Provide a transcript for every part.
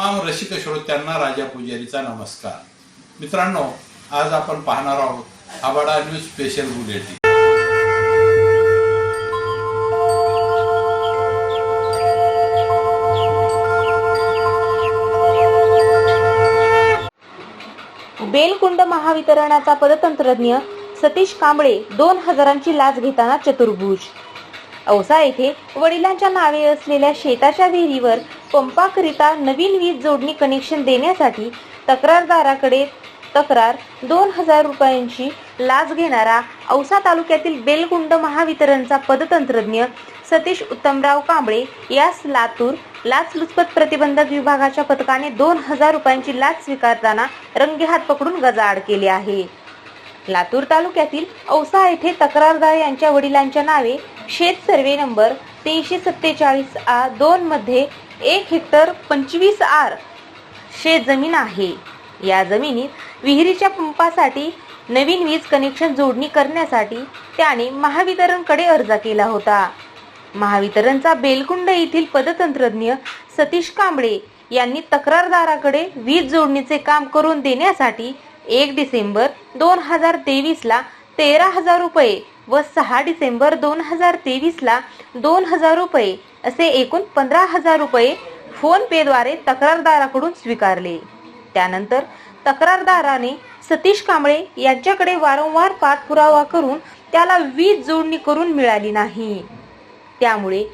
तमाम रसिक श्रोत्यांना राजा पुजारीचा नमस्कार. मित्रांनो आज आपण पाहणार आहोत Abada news special bulletin. Belkund महावितरणाचा पदतंत्रज्ञ सतीश कांबळे दोन हजारांची लाच घेताना चतुर्भुज. औसा येथे वडिलांच्या नावे असलेल्या शेताच्या विहिरीवर पंपाकरिता नवीन वीज जोडणी कनेक्शन देण्यासाठी तक्रारदाराकडे तक्रार. दोन हजार रुपयांची लाच घेणारा औसा तालुक्यातील बेलकुंड महावितरणचा पदतंत्रज्ञ सतीश उत्तमराव कांबळे यास लातूर लाचलुचपत प्रतिबंधक विभागाच्या पथकाने दोन हजार रुपयांची लाच स्वीकारताना रंगेहात पकडून गजाआड केले आहे. लातूर तालुक्यातील औसा येथे तक्रारदार यांच्या वडिलांच्या नावे. शेत सर्वे नंबर तीनशे सत्तेचाळीस आ दोन मध्ये एक हेक्टर पंचवीस आर शेत जमीन आहे. या जमिनीत विहिरीच्या पंपासाठी नवीन वीज कनेक्शन जोडणी करण्यासाठी त्याने महावितरणकडे अर्ज केला होता. महावितरणचा बेलकुंड येथील पदतंत्रज्ञ सतीश कांबळे यांनी तक्रारदाराकडे वीज जोडणीचे काम करून देण्यासाठी एक डिसेंबर दोन हजार तेवीसला तेरा हजार रुपये व सहा डिसेंबर दोन हजार तेवीस ला दोन हजार रुपये असे एकूण पंधरा हजार रुपये फोन पे द्वारे तक्रारदाराकडून स्वीकारले. त्यानंतर तक्रारदाराने सतीश कांबळे यांच्याकडे वारंवार पाठपुरावा करून त्याला वीज जोडणी करून मिळाली नाही. त्यामुळे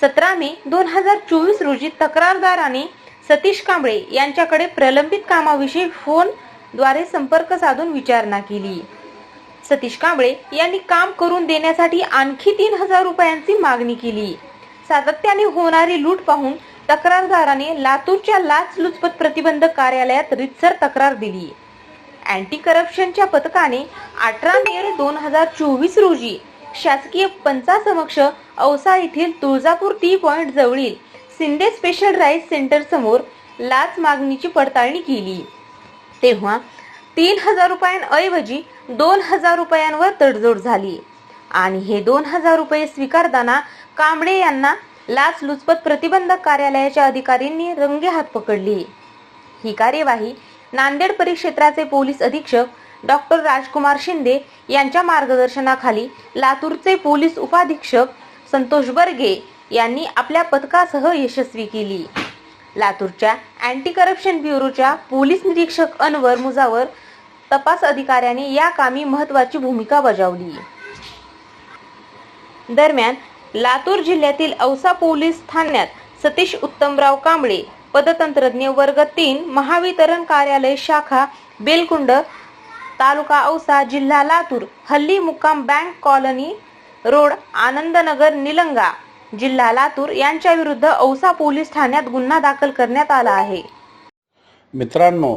सतरा मे दोन हजार चोवीस रोजी तक्रारदाराने सतीश कांबळे यांच्याकडे प्रलंबित कामाविषयी फोनद्वारे संपर्क साधून विचारणा केली. सतीश कांबळे यांनी काम करून देण्यासाठी आणखी तीन हजार रुपयांची मागणी केली. सातत्याने होणारी लूट पाहून तक्रारदाराने लातूरच्या लाचलुचपत प्रतिबंधक कार्यालयात रितसर तक्रार दिली. अँटी करप्शनच्या पथकाने अठरा मे दोन हजार चोवीस रोजी शासकीय पंचासमक्ष औसा येथील तुळजापूर टी पॉइंट जवळील शिंदे स्पेशल राईस सेंटर समोर लाच मागणीची पडताळणी केली. तेव्हा तीन हजार रुपयांऐवजी दोन हजार रुपयांवर तडजोड झाली. आणि हे दोन हजार रुपये स्वीकारताना कांबळे यांना लाचलुचपत प्रतिबंधक कार्यालयाच्या अधिकाऱ्यांनी रंगेहात पकडली. ही कार्यवाही नांदेड परिक्षेत्राचे पोलीस अधीक्षक डॉक्टर राजकुमार शिंदे यांच्या मार्गदर्शनाखाली लातूरचे पोलीस उपाधीक्षक संतोष बर्गे यांनी आपल्या पथकासह यशस्वी केली. लातूरच्या अँटी करप्शन ब्युरोच्या पोलीस निरीक्षक अनवर मुजावर तपास अधिकाऱ्यांनी या कामी महत्वाची भूमिका बजावली. दरम्यान लातूर जिल्ह्यातील औसा पोलीस ठाण्यात सतीश उत्तमराव कांबळे पदतंत्रज्ञ वर्ग तीन महावितरण कार्यालय शाखा बेलकुंड तालुका औसा जिल्हा लातूर हल्ली मुक्काम bank colony road Anandnagar Nilanga जिल्हा लातूर यांच्या विरुद्ध औसा पोलीस ठाण्यात गुन्हा दाखल करण्यात आला आहे. मित्रांनो